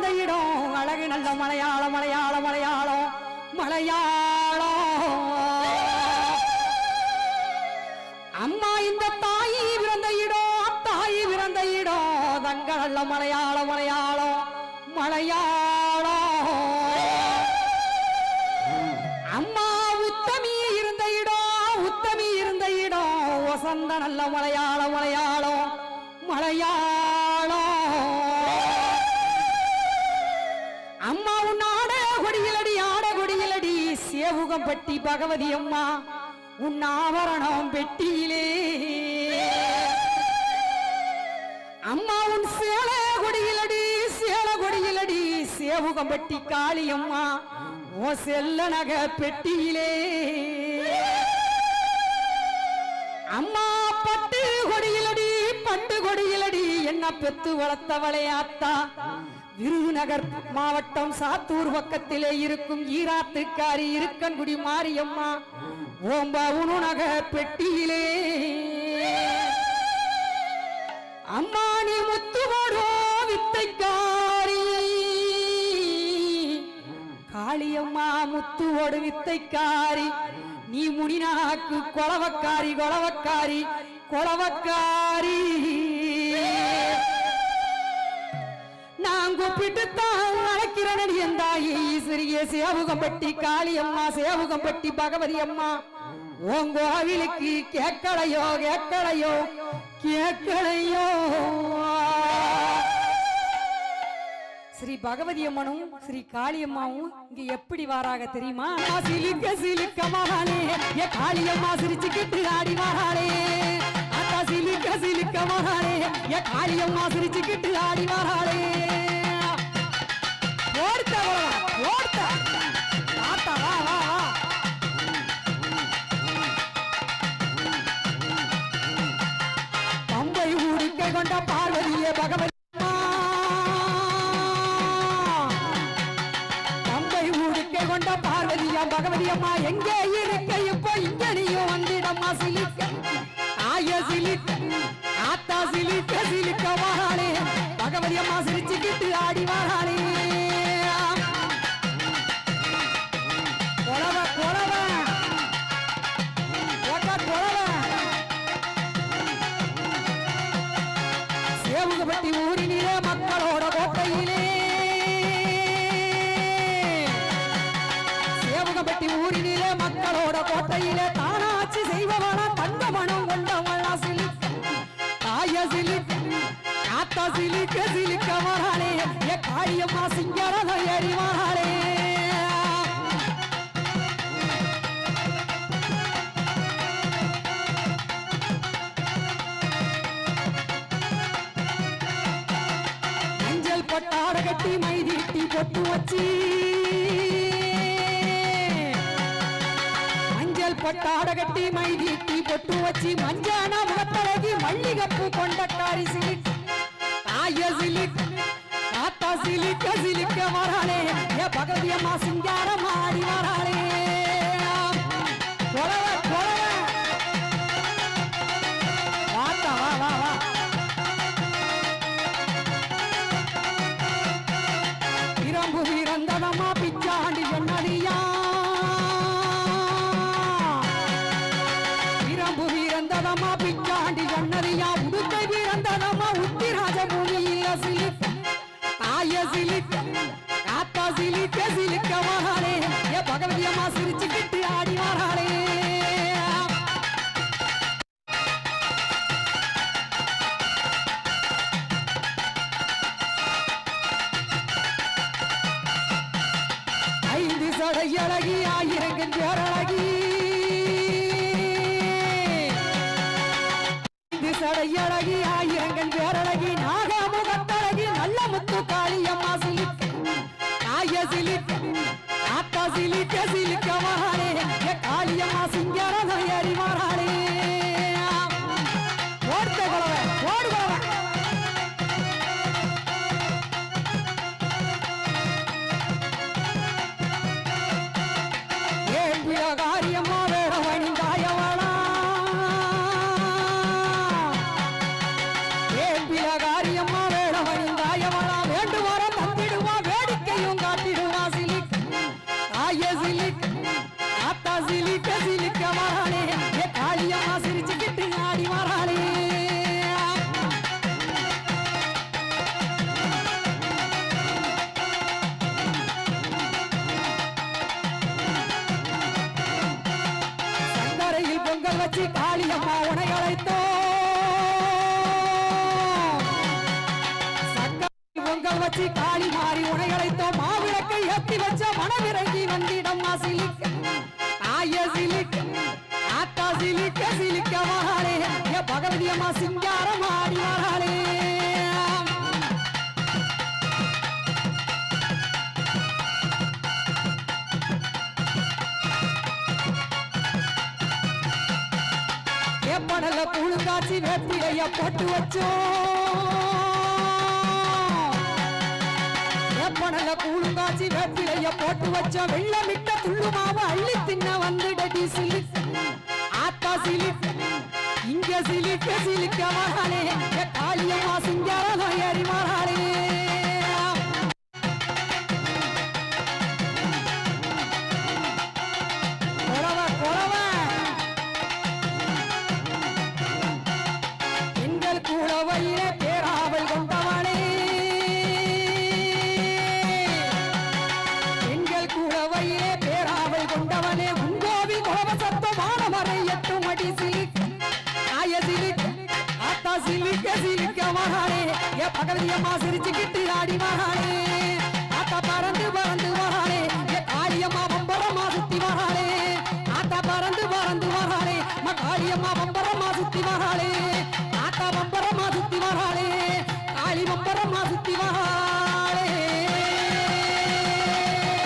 அந்த இடம் அழகு நல்ல மலையாளம் மலையாளம் மலையாளம் மலையாளம். அம்மா இந்த தாயி பிறந்த இடம் தாயி பிறந்த இடம். தங்க நல்ல மலையாளம் மலையாளம் மலையாளம். அம்மா உத்தமி இருந்த இடம் உத்தமி இருந்த இடம். வசந்த நல்ல மலையாளம் மலையாளம் மலையாளம். சேவுகம் பட்டி பகவதி அம்மா உன் ஆவரணம் பெட்டியிலே. அம்மா உன் சேல கொடியிலடி சேல கொடியிலடி சேவுகம் பட்டி காளியம்மா ஓ செல்ல நக பெட்டியிலே. அம்மா பட்டு கொடியிலடி பட்டு கொடியிலடி என்ன பெத்து வளர்த்தவளே ஆத்தா? விருதுநகர் மாவட்டம் சாத்தூர் பக்கத்திலே இருக்கும் ஈராத்துக்காரி இருக்கன்குடி மாரியம்மா ஓம்ப உணுநக பெட்டியிலே. அம்மா நீ முத்துவடோ வித்தைக்காரி. காளியம்மா முத்துவோடு வித்தைக்காரி. நீ முனிநாக்கு கொலவக்காரி கொலவக்காரி கொலவக்காரி கூப்பிட்டுத்தான் கூப்பிட்டு எந்தாயி சிறிய சேவுகம்பட்டி காளியம்மா சேவுகம்பட்டி பகவதி அம்மா. உன் கோவிலுக்கு கேட்கலையோ கேட்கலையோ கேட்கலையோ. ஸ்ரீ பகவதி அம்மனும் ஸ்ரீ காளியம்மாவும் இங்க எப்படி வாராக தெரியுமா? சிலுக்க சிலுக்க மகானே. ஏ காளியம்மா சிரிச்சுக்கிட்டு ஆடி மகானே அத்தா சிலுக்க சிலுக்க மகானே. ஏ காளியம்மா சிரிச்சுக்கிட்டு ஆடி மகானே பகவதி அம்மா. பம்பை ஊடிக்கை கொண்ட பார்வதியா பகவதி அம்மா எங்கே இருக்க? இப்போ இங்க நீயும் வந்திடம்மா சிலிக்க ஆய சிலிக்க சேவுகப்பட்டி ஊரினிலே மக்களோட கோட்டையிலே. சேவுகப்பட்டி ஊரினிலே மக்களோட கோட்டையிலே தானாட்சி செய்பவனா தங்க மனம் கொண்டவளா சிலிக்க தாய சிலிக்க காத்தா சிலிக்க சிலிக்க. கட்டி மைதீட்டி பொட்டு வச்சி. மஞ்சள் பொட்டாட கட்டி மைதீட்டி பொட்டு வச்சி. மஞ்சான முகத்தழகி மல்லிகப்பு கொண்டக்காரி சிலிக். தாய சிலிக் தாத்தா சிலிக்க சிலிக்க வராளே. ஏ பகவதி அம்மா சிங்காரம் ஆடி வராளே. சிலிக்க தாய சிலிக்க காத்தா சிலிக்க சிலிக்க மகாளே ஏ பகவதி சிரிச்சுக்கிட்டு ஆடி வராளே. ஐந்து சடை அழகி ஆயிரங்கள் பேரழகி. ஐந்து சடை ஆயிரங்கள் பேரழகி நாகமுகத்தழகி நல்ல காளியம்மா சிலிப்பு. நாய சிலிப்பு ஆத்தா சிலிக்க சிலிக்கவா? வச்சு காளியம்மா உனை அழைத்தோ சக்கரை பொங்கல் வச்சு காளி மாறி உனை அழைத்தோம். மாவிளக்கை எத்தி வச்ச மனவிறங்கி வந்திடம் சிலிக்க ஆய சிலிக்க ஆத்தா சிலிக்க சிலிக்க மகாளே ஏ பகவதி அம்மா சிங்காரம் ஆடி வராளே ஏப்படல கூழுங்காச்சி வேப்பிலைய போட்டு வச்சோம். ஏப்படல கூழுங்காச்சி வேப்பிலைய போட்டு வச்சோம் வெள்ளமிட்ட துள்ளுமாவ அள்ளி தின்ன வந்துடடி சிலி ஆத்தா சிலி இங்க சிலிக்க சிலிக்க மகாளே காளியம்மா சிங்காரம் ஏறி மகாளே கோபசத்தமான எட்டு மடி சிலிக் ஆய சிலிக் ஆத்தா சிலிக்க சிலிக்க மகானே. ஏ பகவதியம்மா சிரிச்சுக்கிட்டு ஆடி மகானே.